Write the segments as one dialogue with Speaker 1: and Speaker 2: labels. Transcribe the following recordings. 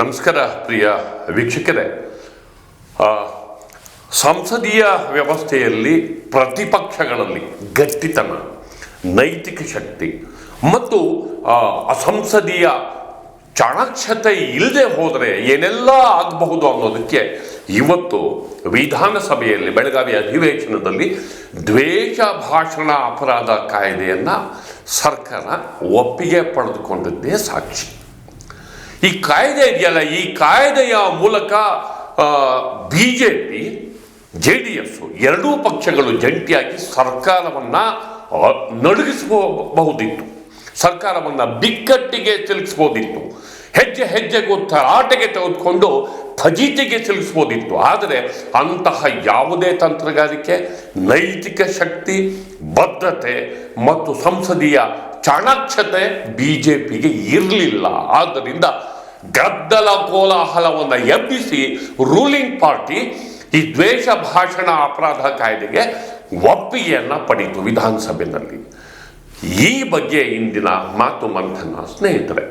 Speaker 1: ನಮಸ್ಕಾರ ಪ್ರಿಯ ವೀಕ್ಷಕರೇ. ಸಂಸದೀಯ ವ್ಯವಸ್ಥೆಯಲ್ಲಿ ಪ್ರತಿಪಕ್ಷಗಳಲ್ಲಿ ಗಟ್ಟಿತನ, ನೈತಿಕ ಶಕ್ತಿ ಮತ್ತು ಅಸಂಸದೀಯ ಚಾಣಾಕ್ಷತೆ ಇಲ್ಲದೆ ಹೋದರೆ ಏನೆಲ್ಲ ಆಗಬಹುದು ಅನ್ನೋದಕ್ಕೆ ಇವತ್ತು ವಿಧಾನಸಭೆಯಲ್ಲಿ, ಬೆಳಗಾವಿ ಅಧಿವೇಶನದಲ್ಲಿ ದ್ವೇಷ ಭಾಷಣ ಅಪರಾಧ ಕಾಯ್ದೆಯನ್ನು ಸರ್ಕಾರ ಒಪ್ಪಿಗೆ ಪಡೆದುಕೊಂಡಿದ್ದೇ ಸಾಕ್ಷಿ. ಈ ಕಾಯ್ದೆ ಇದೆಯಲ್ಲ, ಈ ಕಾಯ್ದೆಯ ಮೂಲಕ B J P J D S ಎರಡೂ ಪಕ್ಷಗಳು ಜಂಟಿಯಾಗಿ ಸರ್ಕಾರವನ್ನ ನಡುಗಿಸಬಹುದಿತ್ತು ಸರ್ಕಾರವನ್ನ ಬಿಕ್ಕಟ್ಟಿಗೆ ಸಿಲುಕಿಸಬಹುದಿತ್ತು ಹೆಜ್ಜೆ ಹೆಜ್ಜೆಗೂ ತರಾಟೆಗೆ ತೆಗೆದುಕೊಂಡು ಫಜೀತಿಗೆ ಸಿಲುಕಿಸಬಹುದಿತ್ತು ಆದರೆ ಅಂತಹ ಯಾವುದೇ ತಂತ್ರಗಾರಿಕೆ, ನೈತಿಕ ಶಕ್ತಿ ಬದ್ಧತೆ ಮತ್ತು ಸಂಸದೀಯ ಚಾಣಾಕ್ಷತೆ ಬಿಜೆಪಿಗೆ ಇರಲಿಲ್ಲ. ಆದ್ದರಿಂದ ಗದ್ದಲ ಕೋಲಾಹಲವನ್ನು ಎಬ್ಬಿಸಿ ರೂಲಿಂಗ್ ಪಾರ್ಟಿ ಈ ದ್ವೇಷ ಭಾಷಣ ಅಪರಾಧ ಕಾಯ್ದೆಗೆ ಒಪ್ಪಿಗೆಯನ್ನು ಪಡೆಯಿತು ವಿಧಾನಸಭೆಯಲ್ಲಿ. ಈ ಬಗ್ಗೆ ಇಂದಿನ ಮಾತು ಮಂಥನ ಸ್ನೇಹಿತರೆ.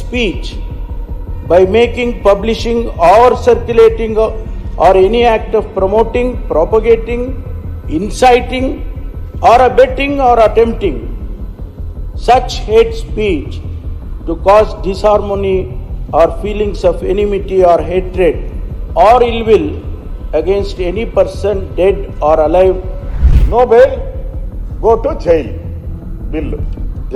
Speaker 2: Speech by making publishing or circulating or any act of promoting propagating inciting or abetting or attempting such hate speech to cause disharmony or feelings of enmity or hatred or ill will against any person dead or alive
Speaker 3: no bail, go to jail. Bill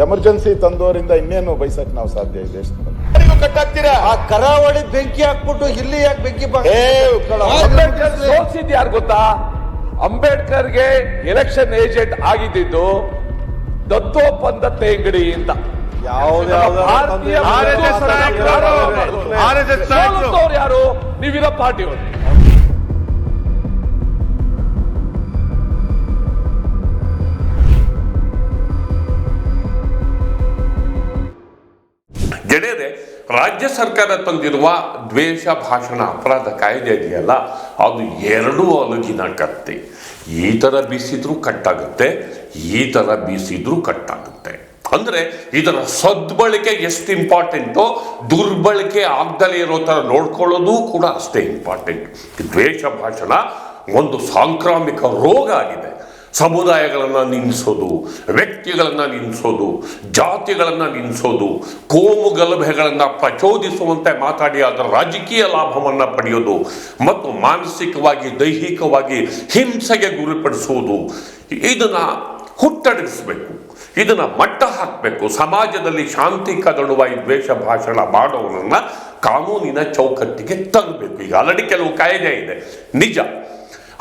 Speaker 3: emergency ತಂದವರಿಂದ ಇನ್ನೇನು ಬೈಸಕ್ ನಾವು ಸಾಧ್ಯ ಇದೆ? ದೇಶದಲ್ಲಿ
Speaker 4: ಆ ಕರಾವಳಿ ಬೆಂಕಿ ಹಾಕ್ಬಿಟ್ಟು ಇಲ್ಲಿ ಯಾಕೆ ಬೆಂಕಿ
Speaker 5: ಸೋಲ್ಸಿದ್ ಯಾರು ಗೊತ್ತಾ? ಅಂಬೇಡ್ಕರ್ಗೆ ಎಲೆಕ್ಷನ್ ಏಜೆಂಟ್ ಆಗಿದ್ದು ದತ್ತೋಪಂದ ತೇಂಗಡಿ ಅಂತ.
Speaker 4: ಯಾವ್ದು
Speaker 5: ಯಾರು ನೀವಿರೋ ಪಾರ್ಟಿಯವರು
Speaker 1: ಗೆಳೆಯರೆ ರಾಜ್ಯ ಸರ್ಕಾರ ತಂದಿರುವ ದ್ವೇಷ ಭಾಷಣ ಅಪರಾಧ ಕಾಯ್ದೆ ಇದೆಯಲ್ಲ? ಅದು ಎರಡೂ ಅಲುಗಿನ ಕತ್ತೆ. ಈ ಥರ ಬೀಸಿದ್ರೂ ಕಟ್ಟಾಗುತ್ತೆ ಈ ಥರ ಬೀಸಿದ್ರೂ ಕಟ್ಟಾಗುತ್ತೆ. ಅಂದರೆ ಇದರ ಸದ್ಬಳಕೆ ಎಷ್ಟು ಇಂಪಾರ್ಟೆಂಟು, ದುರ್ಬಳಕೆ ಆಗ್ದಲೇ ಇರೋ ಥರ ನೋಡ್ಕೊಳ್ಳೋದು ಕೂಡ ಅಷ್ಟೇ ಇಂಪಾರ್ಟೆಂಟ್. ದ್ವೇಷ ಭಾಷಣ ಒಂದು ಸಾಂಕ್ರಾಮಿಕ ರೋಗ ಆಗಿದೆ. ಸಮುದಾಯಗಳನ್ನು ನಿಲ್ಲಿಸೋದು ವ್ಯಕ್ತಿಗಳನ್ನು ನಿಲ್ಲಿಸೋದು ಜಾತಿಗಳನ್ನು ನಿಲ್ಲಿಸೋದು ಕೋಮು ಗಲಭೆಗಳನ್ನು ಪ್ರಚೋದಿಸುವಂತೆ ಮಾತಾಡಿ ಅದರ ರಾಜಕೀಯ ಲಾಭವನ್ನು ಪಡೆಯೋದು, ಮತ್ತು ಮಾನಸಿಕವಾಗಿ, ದೈಹಿಕವಾಗಿ ಹಿಂಸೆಗೆ ಗುರಿಪಡಿಸುವುದು, ಇದನ್ನು ಹುಟ್ಟಡಗಿಸ್ಬೇಕು. ಇದನ್ನ ಮಟ್ಟ ಹಾಕಬೇಕು. ಸಮಾಜದಲ್ಲಿ ಶಾಂತಿ ಕದಡುವ ಈ ದ್ವೇಷ ಭಾಷಣ ಮಾಡೋರನ್ನ ಕಾನೂನಿನ ಚೌಕಟ್ಟಿಗೆ ತರಬೇಕು. ಈಗ ಆಲ್ರೆಡಿ ಕೆಲವು ಕಾಯ್ದೆ ಇದೆ. ನಿಜ.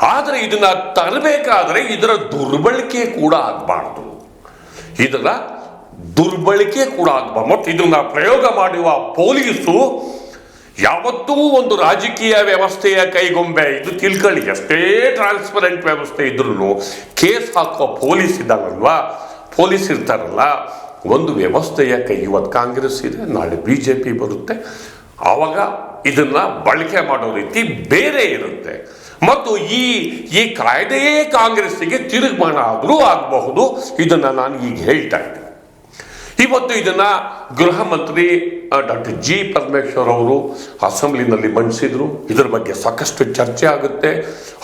Speaker 1: ಆದರೆ ಇದನ್ನ ತರಬೇಕಾದ್ರೆ ಇದರ ದುರ್ಬಳಕೆ ಕೂಡ ಆಗಬಾರ್ದು. ಇದರ ದುರ್ಬಳಕೆ ಕೂಡ ಆಗಬಾರ್ದು. ಮತ್ತು ಇದನ್ನ ಪ್ರಯೋಗ ಮಾಡುವ ಪೊಲೀಸು ಯಾವತ್ತೂ ಒಂದು ರಾಜಕೀಯ ವ್ಯವಸ್ಥೆಯ ಕೈಗೊಂಬೆ. ಇದು ತಿಳ್ಕೊಳ್ಳಿ. ಎಷ್ಟೇ ಟ್ರಾನ್ಸ್ಪರೆಂಟ್ ವ್ಯವಸ್ಥೆ ಇದ್ರೂ ಕೇಸ್ ಹಾಕುವ ಪೊಲೀಸ್ ಇದ್ದಾರಲ್ವಾ? ಪೊಲೀಸ್ ಇರ್ತಾರಲ್ಲ ಒಂದು ವ್ಯವಸ್ಥೆಯ ಕೈ, ಇವತ್ತು ಕಾಂಗ್ರೆಸ್ ಇದೆ, ನಾಳೆ ಬಿ ಜೆ ಪಿ ಬರುತ್ತೆ. ಆವಾಗ ಇದನ್ನ ಬಳಕೆ ಮಾಡೋ ರೀತಿ ಬೇರೆ ಇರುತ್ತೆ. ಮತ್ತು ಈ ಈ ಕಾಯ್ದೆಯೇ ಕಾಂಗ್ರೆಸ್ಸಿಗೆ ತಿರುಗ್ಮಾಣ ಆದರೂ ಆಗಬಹುದು. ಇದನ್ನ ನಾನು ಈಗ ಹೇಳ್ತಾ ಇದ್ದೀನಿ. ಇವತ್ತು ಇದನ್ನ ಗೃಹ ಮಂತ್ರಿ ಡಾಕ್ಟರ್ ಜಿ ಪರಮೇಶ್ವರ್ ಅವರು ಅಸೆಂಬ್ಲಿನಲ್ಲಿ ಮಂಡಿಸಿದ್ರು. ಇದರ ಬಗ್ಗೆ ಸಾಕಷ್ಟು ಚರ್ಚೆ ಆಗುತ್ತೆ.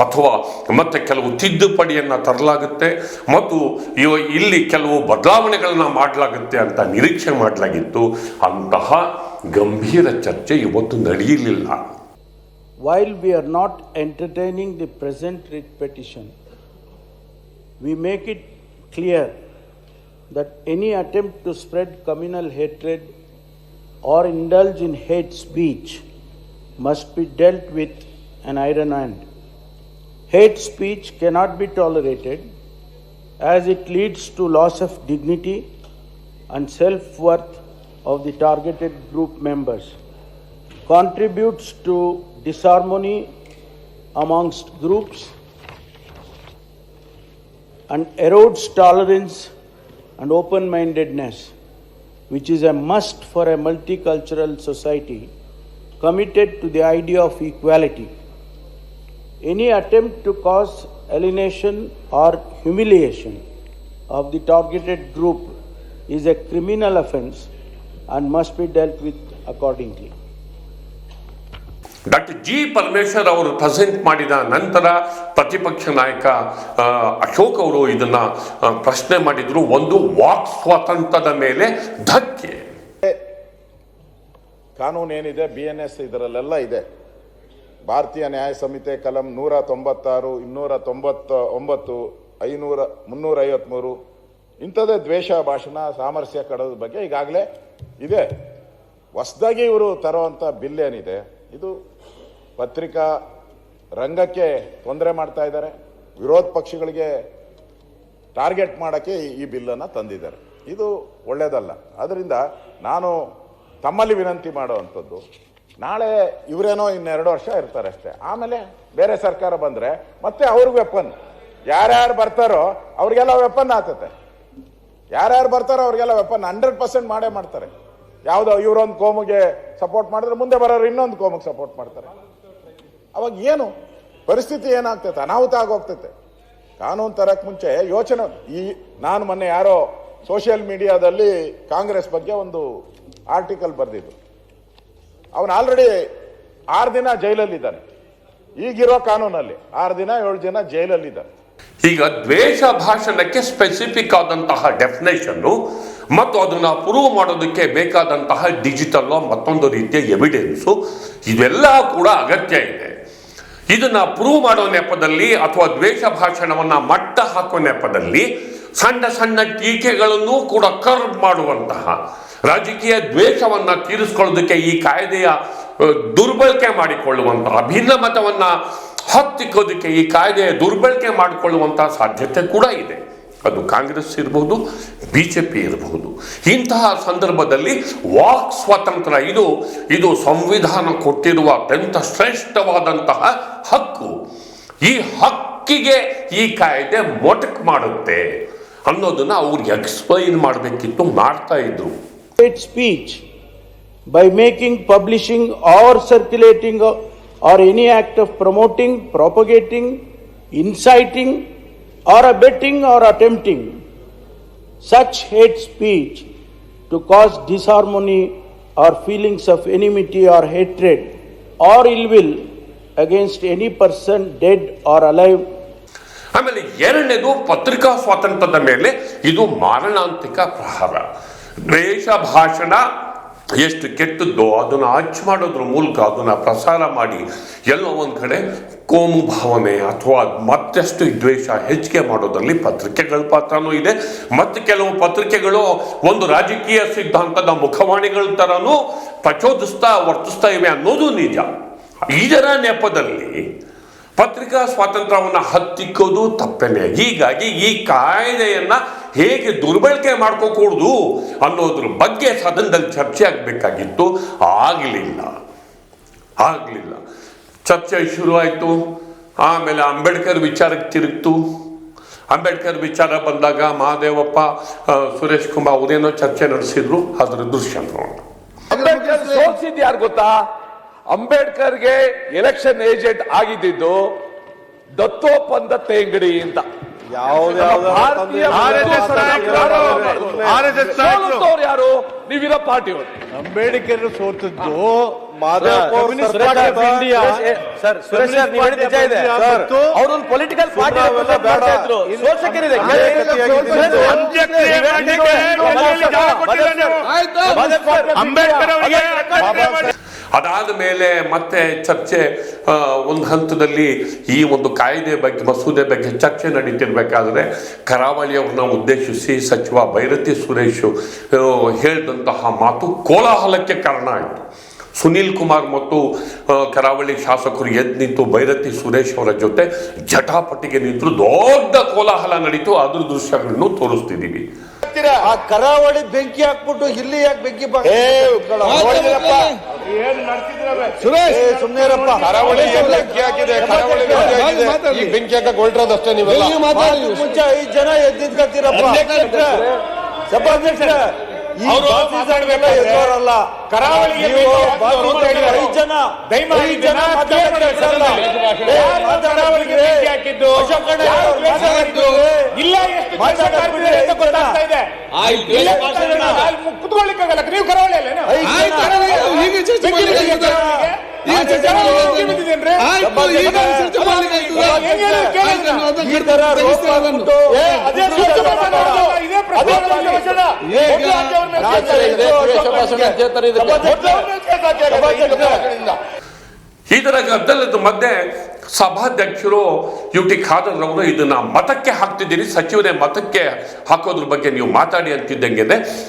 Speaker 1: ಅಥವಾ ಮತ್ತೆ ಕೆಲವು ತಿದ್ದುಪಡಿಯನ್ನ ತರಲಾಗುತ್ತೆ. ಮತ್ತು ಇವ, ಇಲ್ಲಿ ಕೆಲವು ಬದಲಾವಣೆಗಳನ್ನು ಮಾಡಲಾಗುತ್ತೆ ಅಂತ ನಿರೀಕ್ಷೆ ಮಾಡಲಾಗಿತ್ತು. ಅಂತಹ ಗಂಭೀರ ಚರ್ಚೆ ಇವತ್ತು ನಡೆಯಲಿಲ್ಲ.
Speaker 2: While we are not entertaining the present writ petition we make it clear that any attempt to spread communal hatred or indulge in hate speech must be dealt with an iron hand. Hate speech cannot be tolerated as it leads to loss of dignity and self worth of the targeted group members contributes to disharmony amongst groups and erodes tolerance and open mindedness, which is a must for a multicultural society committed to the idea of equality. Any attempt to cause alienation or humiliation of the targeted group is a criminal offense and must be dealt with accordingly.
Speaker 1: Doctor G Parameshwar ಅವರು present ಮಾಡಿದ ನಂತರ ಪ್ರತಿಪಕ್ಷ ನಾಯಕ ಅಶೋಕ್ ಅವರು ಇದನ್ನ ಪ್ರಶ್ನೆ ಮಾಡಿದ್ರು. ಒಂದು ವಾಕ್ ಸ್ವಾತಂತ್ರ್ಯದ ಮೇಲೆ ಧಕ್ಕೆ.
Speaker 3: ಕಾನೂನು ಏನಿದೆ ಬಿ ಎನ್ ಎಸ್ ಇದರಲ್ಲೆಲ್ಲ ಇದೆ. ಭಾರತೀಯ ನ್ಯಾಯ ಸಮಿತಿ ಕಲಂ ನೂರ ತೊಂಬತ್ತಾರು ಇನ್ನೂರ ತೊಂಬತ್ತ ಒಂಬತ್ತು ಐನೂರ ಮುನ್ನೂರ ಐವತ್ಮೂರು ಇಂಥದ್ದೇ ದ್ವೇಷ, ಭಾಷಣ, ಸಾಮರಸ್ಯ ಕಡೋದ್ರ ಬಗ್ಗೆ ಈಗಾಗಲೇ ಇದೆ. ಹೊಸದಾಗಿ ಇವರು ತರುವಂಥ ಬಿಲ್ ಏನಿದೆ, ಇದು ಪತ್ರಿಕಾ ರಂಗಕ್ಕೆ ತೊಂದರೆ ಮಾಡ್ತಾ ಇದ್ದಾರೆ. ವಿರೋಧ ಪಕ್ಷಗಳಿಗೆ ಟಾರ್ಗೆಟ್ ಮಾಡೋಕ್ಕೆ ಈ- ಬಿಲ್ಲನ್ನು ತಂದಿದ್ದಾರೆ. ಇದು ಒಳ್ಳೆಯದಲ್ಲ. ಅದರಿಂದ ನಾನು ತಮ್ಮಲ್ಲಿ ವಿನಂತಿ ಮಾಡುವಂಥದ್ದು, ನಾಳೆ ಇವರೇನೋ ಇನ್ನೆರಡು ವರ್ಷ ಇರ್ತಾರೆ ಅಷ್ಟೇ. ಆಮೇಲೆ ಬೇರೆ ಸರ್ಕಾರ ಬಂದರೆ ಮತ್ತೆ ಅವ್ರಿಗೆ ವೆಪನ್ ಯಾರ್ಯಾರು ಬರ್ತಾರೋ ಅವ್ರಿಗೆಲ್ಲ ವೆಪನ್ ಆಗ್ತತೆ. ಯಾರ್ಯಾರು ಬರ್ತಾರೋ ಅವ್ರಿಗೆಲ್ಲ ವೆಪನ್ ಹಂಡ್ರೆಡ್ ಪರ್ಸೆಂಟ್ ಮಾಡೇ ಮಾಡ್ತಾರೆ. ಯಾವುದೋ ಇವರೊಂದು ಕೋಮಿಗೆ ಸಪೋರ್ಟ್ ಮಾಡಿದ್ರೆ ಮುಂದೆ ಬರೋರು ಇನ್ನೊಂದು ಕೋಮಿಗೆ ಸಪೋರ್ಟ್ ಮಾಡ್ತಾರೆ. ಅವಾಗ ಏನು ಪರಿಸ್ಥಿತಿ ಏನಾಗ್ತೈತೆ? ಅನಾಹುತ ಆಗೋಗ್ತೈತೆ. ಕಾನೂನು ತರಕ್ ಮುಂಚೆ ಯೋಚನೆ, ಈ ನಾನು ಮೊನ್ನೆ ಯಾರೋ ಸೋಷಿಯಲ್ ಮೀಡಿಯಾದಲ್ಲಿ ಕಾಂಗ್ರೆಸ್ ಬಗ್ಗೆ ಒಂದು ಆರ್ಟಿಕಲ್ ಬರೆದಿದ್ದು ಅವನು ಆಲ್ರೆಡಿ ಆರು ದಿನ ಜೈಲಲ್ಲಿದ್ದಾನೆ. ಈಗಿರೋ ಕಾನೂನಲ್ಲಿ ಆರು ದಿನ ಏಳು ದಿನ ಜೈಲಲ್ಲಿದ್ದಾನೆ.
Speaker 1: ಈಗ ದ್ವೇಷ ಭಾಷಣಕ್ಕೆ ಸ್ಪೆಸಿಫಿಕ್ ಆದಂತಹ ಡೆಫಿನೇಷನ್ನು ಮತ್ತು ಅದನ್ನ ಪ್ರೂವ್ ಮಾಡೋದಕ್ಕೆ ಬೇಕಾದಂತಹ ಡಿಜಿಟಲ್ ಮತ್ತೊಂದು ರೀತಿಯ ಎವಿಡೆನ್ಸು ಇವೆಲ್ಲ ಕೂಡ ಅಗತ್ಯ ಇದೆ. ಇದನ್ನ ಪ್ರೂವ್ ಮಾಡೋ ನೆಪದಲ್ಲಿ ಅಥವಾ ದ್ವೇಷ ಭಾಷಣವನ್ನ ಮಟ್ಟ ಹಾಕೋ ನೆಪದಲ್ಲಿ ಸಣ್ಣ ಸಣ್ಣ ಟೀಕೆಗಳನ್ನು ಕೂಡ ಕರ್ವ್ ಮಾಡುವಂತಹ ರಾಜಕೀಯ ದ್ವೇಷವನ್ನ ತೀರಿಸ್ಕೊಳ್ಳೋದಕ್ಕೆ ಈ ಕಾಯ್ದೆಯ ದುರ್ಬಳಕೆ ಮಾಡಿಕೊಳ್ಳುವಂತಹ ಭಿನ್ನ ಮತವನ್ನ ಹತ್ತಿಕ್ಕೋದಕ್ಕೆ ಈ ಕಾಯ್ದೆಯ ದುರ್ಬಳಕೆ ಮಾಡಿಕೊಳ್ಳುವಂತಹ ಸಾಧ್ಯತೆ ಕೂಡ ಇದೆ. ಅದು ಕಾಂಗ್ರೆಸ್ ಇರಬಹುದು ಪಿ ಇರಬಹುದು ಇಂತಹ ಸಂದರ್ಭದಲ್ಲಿ ವಾಕ್ ಸ್ವಾತಂತ್ರ್ಯ ಇದು ಇದು ಸಂವಿಧಾನ ಕೊಟ್ಟಿರುವ ಅತ್ಯಂತ ಶ್ರೇಷ್ಠವಾದಂತಹ ಹಕ್ಕು. ಈ ಹಕ್ಕಿಗೆ ಈ ಕಾಯ್ದೆ ಮೊಟಕ್ ಮಾಡುತ್ತೆ ಅನ್ನೋದನ್ನ ಅವ್ರು ಎಕ್ಸ್ಪ್ಲೈನ್ ಮಾಡಬೇಕಿತ್ತು ಮಾಡ್ತಾ ಇದ್ರು.
Speaker 2: Speech by making publishing or circulating or any act of promoting propagating inciting, or abetting or attempting such hate speech to cause disharmony or feelings of enmity or hatred or ill will against any person dead or alive
Speaker 1: ಆಮೇಲೆ ಎರಡನೇದು ಪತ್ರಿಕಾ ಸ್ವಾತಂತ್ರ್ಯದ ಮೇಲೆ ಇದು ಮಾರಣಾಂತಿಕ ಪ್ರಹಾರ ದ್ವೇಷ ಭಾಷಣ ಎಷ್ಟು ಕೆಟ್ಟದ್ದೋ ಅದನ್ನು ಅಚ್ಚು ಮಾಡೋದ್ರ ಮೂಲಕ ಅದನ್ನು ಪ್ರಸಾರ ಮಾಡಿ ಎಲ್ಲೋ ಒಂದು ಕಡೆ ಕೋಮು ಭಾವನೆ ಅಥವಾ ಮತ್ತಷ್ಟು ದ್ವೇಷ ಹೆಚ್ಚಿಗೆ ಮಾಡೋದರಲ್ಲಿ ಪತ್ರಿಕೆಗಳ ಪಾತ್ರನೂ ಇದೆ. ಮತ್ತು ಕೆಲವು ಪತ್ರಿಕೆಗಳು ಒಂದು ರಾಜಕೀಯ ಸಿದ್ಧಾಂತದ ಮುಖವಾಣಿಗಳ ಥರನೂ ಪ್ರಚೋದಿಸ್ತಾ ವರ್ತಿಸ್ತಾ ಇವೆ ಅನ್ನೋದು ನಿಜ. ಇದರ ನೆಪದಲ್ಲಿ ಪತ್ರಿಕಾ ಸ್ವಾತಂತ್ರ್ಯವನ್ನು ಹತ್ತಿಕ್ಕೋದು ತಪ್ಪೇನೆ. ಹೀಗಾಗಿ ಈ ಕಾಯ್ದೆಯನ್ನ ಹೇಗೆ ದುರ್ಬಳಕೆ ಮಾಡ್ಕೋಕೂಡ್ದು ಅನ್ನೋದ್ರ ಬಗ್ಗೆ ಸದನದಲ್ಲಿ ಚರ್ಚೆ ಆಗಬೇಕಾಗಿತ್ತು. ಆಗಲಿಲ್ಲ. ಆಗಲಿಲ್ಲ. ಚರ್ಚೆ ಶುರುವಾಯಿತು. ಆಮೇಲೆ ಅಂಬೇಡ್ಕರ್ ವಿಚಾರಕ್ಕೆ ತಿರುಗ್ತು. ಅಂಬೇಡ್ಕರ್ ವಿಚಾರ ಬಂದಾಗ ಮಹಾದೇವಪ್ಪ ಸುರೇಶ್ ಕುಮಾರ್ ಅವರೇನೋ ಚರ್ಚೆ ನಡೆಸಿದ್ರು. ಅದರ ದೃಶ್ಯ
Speaker 5: ಅಂಬೇಡ್ಕರ್ ಯಾರು ಗೊತ್ತಾ? ಅಂಬೇಡ್ಕರ್ಗೆ ಎಲೆಕ್ಷನ್ ಏಜೆಂಟ್ ಆಗಿದ್ದು ದತ್ತೋಪಂದ ತೇಂಗಡಿ ಅಂತ. ಯಾರು? ನೀವಿರೋ ಪಾರ್ಟಿಯವರು
Speaker 4: ಅಂಬೇಡ್ಕರ್ ಸೋತದ್ದು
Speaker 6: ಸರ್ ಸುರೇಶ್ ಸರ್ ನೀವು ಹೇಳಿದ ನಿಜ ಇದೆ
Speaker 4: ಸರ್
Speaker 6: ಅವ್ರೊಂದು ಪೊಲಿಟಿಕಲ್ ಪಾರ್ಟಿ. ಸೋಲ್ಸಕ್ಕಿದೆ
Speaker 4: ಅಂಬೇಡ್ಕರ್ ಅವರಿಗೆ
Speaker 1: ಅದಾದ ಮೇಲೆ ಮತ್ತೆ ಚರ್ಚೆ ಆ, ಒಂದು ಹಂತದಲ್ಲಿ ಈ ಒಂದು ಕಾಯ್ದೆ ಬಗ್ಗೆ ಮಸೂದೆ ಬಗ್ಗೆ ಚರ್ಚೆ ನಡೀತಿರ್ಬೇಕಾದ್ರೆ ಕರಾವಳಿಯವ್ರನ್ನ ಉದ್ದೇಶಿಸಿ ಸಚಿವ ಭೈರತಿ ಸುರೇಶ್ ಹೇಳಿದಂತಹ ಮಾತು ಕೋಲಾಹಲಕ್ಕೆ ಕಾರಣ ಆಯಿತು. ಸುನೀಲ್ ಕುಮಾರ್ ಮತ್ತು ಕರಾವಳಿ ಶಾಸಕರು ಎದ್ದು ನಿಂತು ಭೈರತಿ ಸುರೇಶ್ ಅವರ ಜೊತೆ ಜಟಾಪಟಿಗೆ ನಿಂತು ದೊಡ್ಡ ಕೋಲಾಹಲ ನಡೀತು. ಅದ್ರ ದೃಶ್ಯಗಳನ್ನು ತೋರಿಸ್ತಿದ್ದೀವಿ
Speaker 4: ಆ ಕರಾವಳಿ ಬೆಂಕಿ ಹಾಕ್ಬಿಟ್ಟು ಇಲ್ಲಿ ಯಾಕೆ ಬೆಂಕಿ ಬಾಗ ಸುರೇಶ್ ಸುಮ್ನೇರಪ್ಪ. ಕರಾವಳಿ ಬೆಂಕಿ ಹಾಕಿದೆ ಕರಾವಳಿ ಬೆಂಕಿ ಹಾಕಿದೆ. ಈ ಬೆಂಕಿ ಹಾಕಕ್ ಹೊರಟ್ರದಷ್ಟೇ ನೀವೆಲ್ಲ? ಮುಂಚೆ ಐದ್ ಜನ ಎದ್ದಿದ್ಕತ್ತೀರಪ್ಪ. ಸಭಾಧ್ಯಕ್ಷ ಎದ್ದೋರಲ್ಲ.
Speaker 3: ಕರಾವಳಿಗೆ.
Speaker 4: ಐದ್ ಜನ
Speaker 3: ದಯಮಾಡಿ ಕರಾವಳಿಗೆ ಹಾಕಿದ್ದು? ಇಲ್ಲ ಎಷ್ಟು ಅಂತ ಗೊತ್ತಾಗ್ತಾ ಇದೆ ಕುತ್ಕೊಳ್ಳಿಕ್ಕಾಗಲ್ಲ. ನೀವು ಕರಾವಳಿ ಅಲ್ಲೇನು.
Speaker 6: ಈ ತರ
Speaker 1: ಗದ್ದಲದ ಮಧ್ಯೆ ಸಭಾಧ್ಯಕ್ಷರು ಯು ಟಿ ಖಾದರ್ ಅವರು ಇದನ್ನ ಮತಕ್ಕೆ ಹಾಕ್ತಿದ್ದೀರಿ ಸಚಿವರೇ ಮತಕ್ಕೆ ಹಾಕೋದ್ರ ಬಗ್ಗೆ ನೀವು ಮಾತಾಡಿ ಅಂತಿದ್ದಂಗೆ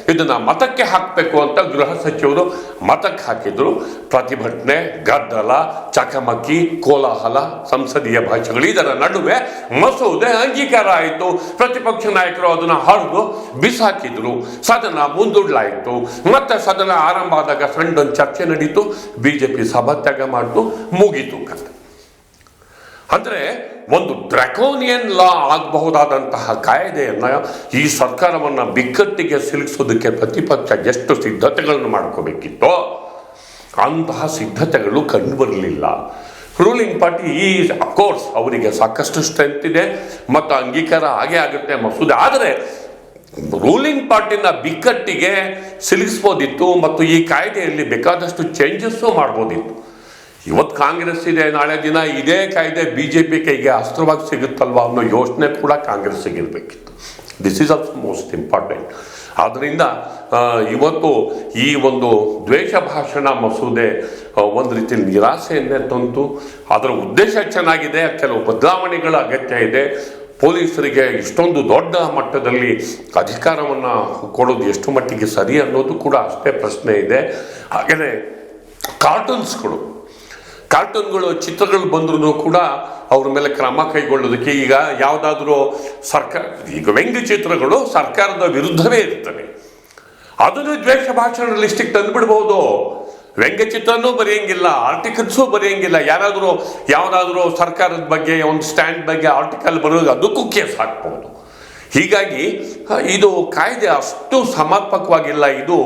Speaker 1: ಇದನ್ನ ಮತಕ್ಕೆ ಹಾಕಬೇಕು ಅಂತ ಗೃಹ ಸಚಿವರು ಮತಕ್ಕೆ ಹಾಕಿದ್ರು. ಪ್ರತಿಭಟನೆ, ಗದ್ದಲ, ಚಕಮಕಿ, ಕೋಲಾಹಲ, ಸಂಸದೀಯ ಭಾಷೆಗಳು ಇದರ ನಡುವೆ ಮಸೂದೆ ಅಂಗೀಕಾರ ಆಯಿತು. ಪ್ರತಿಪಕ್ಷ ನಾಯಕರು ಅದನ್ನ ಹರಿದು ಬಿಸಾಕಿದ್ರು. ಸದನ ಮುಂದೂಡಲಾಯಿತು. ಮತ್ತೆ ಸದನ ಆರಂಭ ಆದಾಗ ಸಣ್ಣ ಚರ್ಚೆ ನಡೀತು. ಬಿಜೆಪಿ ಸಭಾತ್ಯಾಗ ಮಾಡಿತು, ಮುಗೀತು ಕತೆ. ಅಂದ್ರೆ ಒಂದು ಡ್ರಾಕೋನಿಯನ್ ಲಾ ಆಗಬಹುದಾದಂತಹ ಕಾಯ್ದೆಯನ್ನು ಈ ಸರ್ಕಾರವನ್ನು ಬಿಕ್ಕಟ್ಟಿಗೆ ಸಿಲುಕಿಸೋದಕ್ಕೆ ಪ್ರತಿಪಕ್ಷ ಎಷ್ಟು ಸಿದ್ಧತೆಗಳನ್ನು ಮಾಡ್ಕೋಬೇಕಿತ್ತೋ ಅಂತಹ ಸಿದ್ಧತೆಗಳು ಕಂಡು ಬರಲಿಲ್ಲ. ರೂಲಿಂಗ್ ಪಾರ್ಟಿ ಈ ಅಫ್ಕೋರ್ಸ್ ಅವರಿಗೆ ಸಾಕಷ್ಟು ಸ್ಟ್ರೆಂತ್ ಇದೆ, ಮತ್ತು ಅಂಗೀಕಾರ ಹಾಗೆ ಆಗುತ್ತೆ ಮಸೂದೆ ಆದರೆ ರೂಲಿಂಗ್ ಪಾರ್ಟಿನ ಬಿಕ್ಕಟ್ಟಿಗೆ ಸಿಲುಕಿಸ್ಬೋದಿತ್ತು ಮತ್ತು ಈ ಕಾಯ್ದೆಯಲ್ಲಿ ಬೇಕಾದಷ್ಟು ಚೇಂಜಸ್ಸು ಮಾಡ್ಬೋದಿತ್ತು. ಇವತ್ತು ಕಾಂಗ್ರೆಸ್ ಇದೆ, ನಾಳೆ ದಿನ ಇದೇ ಕಾಯ್ದೆ ಬಿ ಜೆ ಪಿ ಕೈಗೆ ಅಸ್ತ್ರವಾಗಿ ಸಿಗುತ್ತಲ್ವಾ ಅನ್ನೋ ಯೋಚನೆ ಕೂಡ ಕಾಂಗ್ರೆಸ್ಸಿಗೆ ಇರಬೇಕಿತ್ತು. This is also most important ಆದ್ದರಿಂದ ಇವತ್ತು ಈ ಒಂದು ದ್ವೇಷ ಭಾಷಣ ಮಸೂದೆ ಒಂದು ರೀತಿ ನಿರಾಸೆಯನ್ನೇ ತಂತು. ಅದರ ಉದ್ದೇಶ ಚೆನ್ನಾಗಿದೆ, ಕೆಲವು ಬದಲಾವಣೆಗಳ ಅಗತ್ಯ ಇದೆ. ಪೊಲೀಸರಿಗೆ ಇಷ್ಟೊಂದು ದೊಡ್ಡ ಮಟ್ಟದಲ್ಲಿ ಅಧಿಕಾರವನ್ನು ಕೊಡೋದು ಎಷ್ಟು ಮಟ್ಟಿಗೆ ಸರಿ ಅನ್ನೋದು ಕೂಡ ಅಷ್ಟೇ ಪ್ರಶ್ನೆ ಇದೆ. ಹಾಗೆಯೇ ಕಾರ್ಟೂನ್ಸ್ಗಳು ಕಾರ್ಟೂನ್ಗಳು, ಚಿತ್ರಗಳು ಬಂದ್ರೂ ಕೂಡ ಅವ್ರ ಮೇಲೆ ಕ್ರಮ ಕೈಗೊಳ್ಳೋದಕ್ಕೆ ಈಗ ಯಾವುದಾದ್ರೂ ಸರ್ಕಾರ ಈಗ ವ್ಯಂಗ್ಯ ಚಿತ್ರಗಳು ಸರ್ಕಾರದ ವಿರುದ್ಧವೇ ಇರ್ತವೆ. ಅದನ್ನು ದ್ವೇಷ ಭಾಷಣ ಲಿಸ್ಟಿಗೆ ತಂದುಬಿಡ್ಬೋದು. ವ್ಯಂಗ್ಯ ಚಿತ್ರನೂ ಬರೆಯಂಗಿಲ್ಲ, ಆರ್ಟಿಕಲ್ಸು ಬರೆಯಂಗಿಲ್ಲ. ಯಾರಾದರೂ, ಯಾವುದಾದ್ರೂ ಸರ್ಕಾರದ ಬಗ್ಗೆ, ಒಂದು ಸ್ಟ್ಯಾಂಡ್ ಬಗ್ಗೆ ಆರ್ಟಿಕಲ್ ಬರೋದು ಅದಕ್ಕೂ ಕೇಸ್ ಹಾಕ್ಬೋದು. ಹೀಗಾಗಿ ಇದು ಕಾಯ್ದೆ ಅಷ್ಟು ಸಮರ್ಪಕವಾಗಿಲ್ಲ. ಇದು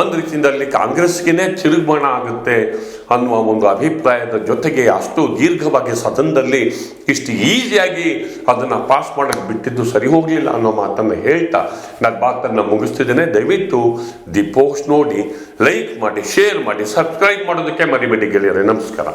Speaker 1: ಒಂದು ರೀತಿಯಲ್ಲಿ ಕಾಂಗ್ರೆಸ್ಗೆನೇ ತಿರುಗಮಣ ಆಗುತ್ತೆ ಅನ್ನುವ ಒಂದು ಅಭಿಪ್ರಾಯದ ಜೊತೆಗೆ ಅಷ್ಟು ದೀರ್ಘವಾಗಿ ಸದನದಲ್ಲಿ ಇಷ್ಟು ಈಸಿಯಾಗಿ ಅದನ್ನು ಪಾಸ್ ಮಾಡೋಕ್ಕೆ ಬಿಟ್ಟಿದ್ದು ಸರಿ ಹೋಗಲಿಲ್ಲ ಅನ್ನೋ ಮಾತನ್ನು ಹೇಳ್ತಾ ನಾನು ಮಾತನ್ನು ಮುಗಿಸ್ತಿದ್ದೇನೆ. ದಯವಿಟ್ಟು ದಿ ಪೋಸ್ಟ್ ನೋಡಿ, ಲೈಕ್ ಮಾಡಿ, ಶೇರ್ ಮಾಡಿ, ಸಬ್ಸ್ಕ್ರೈಬ್ ಮಾಡೋದಕ್ಕೆ ಮರಿಬೇಡಿ ಗೆಳೆಯರೆ. ನಮಸ್ಕಾರ.